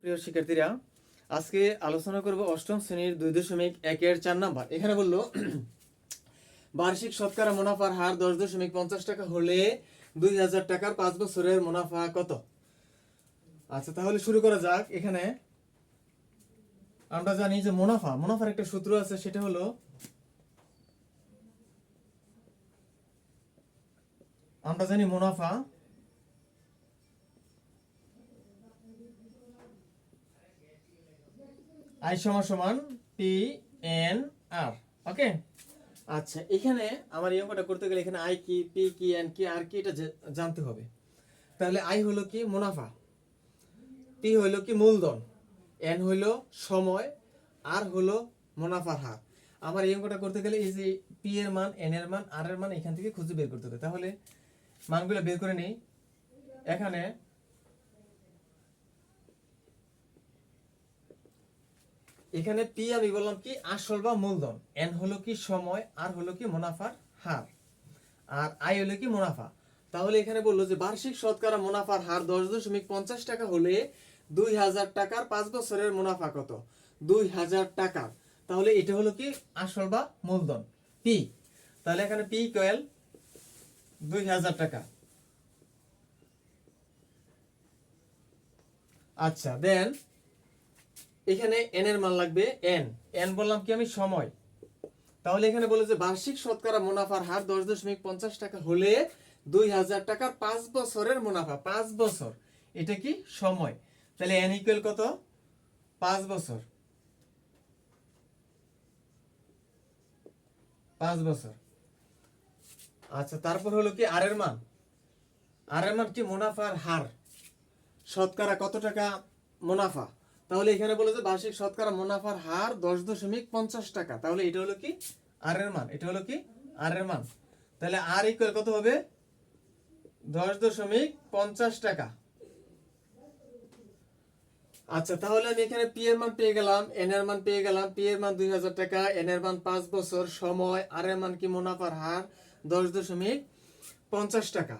প্রিয় শিক্ষার্থীরা, আজকে আলোচনা করব অষ্টম শ্রেণির দুই দশমিক একের চার নাম্বার। এখানে বলল, বার্ষিক শতকরা মুনাফার হার দশ দশমিক পঞ্চাশ টাকা হলে দুই হাজার টাকার পাঁচ বছরের মুনাফা কত? আচ্ছা তাহলে শুরু করা যাক। এখানে আমরা জানি যে মুনাফা, মুনাফার একটা সূত্র আছে, সেটা হলো আমরা জানি মুনাফা আই সমান সমান পি এন আর ওকে আচ্ছা এখানে আমার এই অঙ্কটা করতে গেলে এখানে আই কি পি কি এন কি আর কি, এটা জানতে হবে। তাহলে আই হলো কি মুনাফা পি হলো কি মূলধন এন হলো সময় আর হলো মুনাফার হার। আমার এই অঙ্কটা করতে গেলে এই যে পি এর মান এন এর মান আর এর মান এখান থেকে খুঁজে বের করতে হবে। তাহলে মানগুলো বের করে নেই। এখানে এখানে পি আমি বললাম কি আসল বা মূলধন। এন হলো কি সময়, আর হলো কি মুনাফার হার। আর আই হলো কি মুনাফা। তাহলে এখানে বলল যে বার্ষিক শতকরা মুনাফার হার দশ দশমিক পঞ্চাশ টাকা হলে দুই হাজার টাকার পাঁচ বছরের মুনাফা কত? দুই হাজার টাকার। তাহলে এটা হলো কি আসল বা মূলধন? পি তাহলে এখানে পি কয়েল দুই হাজার টাকা। আচ্ছা দেন এখানে এন এর মান লাগবে এন এন বললাম কি আমি সময়। তাহলে এখানে বলে যে বার্ষিক শতকরা মুনাফার হার দশ দশমিক পঞ্চাশ টাকা হলে দুই হাজার টাকার পাঁচ বছরের মুনাফা, পাঁচ বছর। এটা কি? সময়। তাহলে এন ইকুয়াল কত? পাঁচ বছর। পাঁচ বছর। আচ্ছা তারপর হলো কি আর এর মান? আর এর মান কি মুনাফার হার? শতকরা কত টাকা মুনাফা? তাহলে এখানে বলে যে বার্ষিক শতকরা মুনাফার হার দশ দশমিক পঞ্চাশ টাকা। তাহলে এটা হলো কি? আর এর মান। এটা হলো কি? আর এর মান। তাহলে আর ইকুয়াল কত হবে? দশ দশমিক পঞ্চাশ টাকা। আচ্ছা তাহলে আমি এখানে পি এর মান পেয়ে গেলাম এন এর মান পেয়ে গেলাম পি এর মান দুই হাজার টাকা এন এর মান পাঁচ বছর, সময় আর এর মান কি মুনাফার হার? দশ দশমিক পঞ্চাশ টাকা।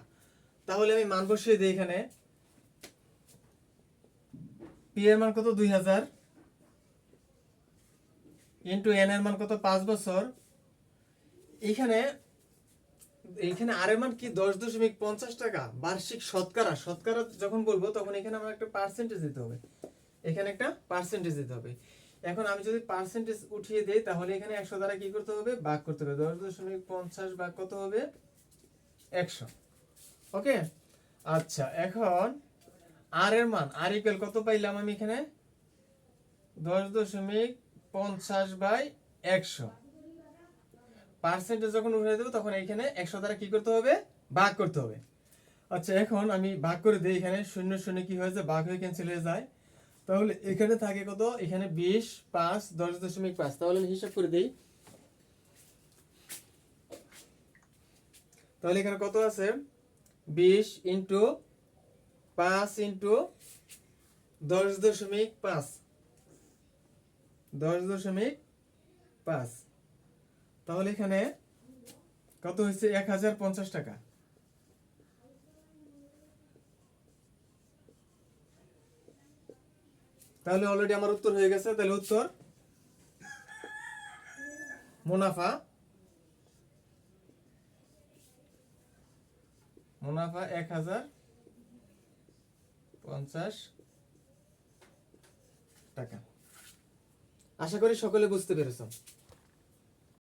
তাহলে আমি মান বসিয়ে দিই এখানে। পি কত? দুই হাজার। ইন্টু এন এর মান কত? পাঁচ বছর। এখানে এইখানে আর মান কি? দশ দশমিক পঞ্চাশ টাকা। বার্ষিক শতকরা। শতকরা যখন বলব, তখন এখানে আমার একটা পার্সেন্টেজ দিতে হবে। এখানে একটা পার্সেন্টেজ দিতে হবে। এখন আমি যদি পার্সেন্টেজ উঠিয়ে দেই, তাহলে এখানে একশো দ্বারা কি করতে হবে? ভাগ করতে হবে। দশ দশমিক পঞ্চাশ ভাগ কত হবে? একশো। ওকে আচ্ছা এখন আর এর মান, আর ইকুয়াল কত পাইলাম আমি এখানে? দশ দশমিক পঞ্চাশ বাই একশো। পার্সেন্টেজ যখন উঠে দেবো, তখন এখানে একশো দ্বারা কি করতে হবে? ভাগ করতে হবে। আচ্ছা এখন আমি ভাগ করে দিই এখানে, শূন্য শূন্য কি হয়েছে ভাগ হয়ে ক্যান্সেল হয়ে যায়। তাহলে এখানে থাকে কত? এখানে বিশ পাঁচ, দশ দশমিক পাঁচ। তাহলে আমি হিসাব করে দিই। তাহলে এখানে কত আছে? বিশ ইন্টু পাঁচ ইন্টু দশ দশমিক পাঁচ। দশ দশমিক পাঁচ। তাহলে এখানে কত হয়েছে? এক হাজার পঞ্চাশ টাকা। তাহলে অলরেডি আমার উত্তর হয়ে গেছে। তাহলে উত্তর মুনাফা। মুনাফা এক হাজার পঞ্চাশ টাকা। আশা করি সকলে বুঝতে পেরেছ।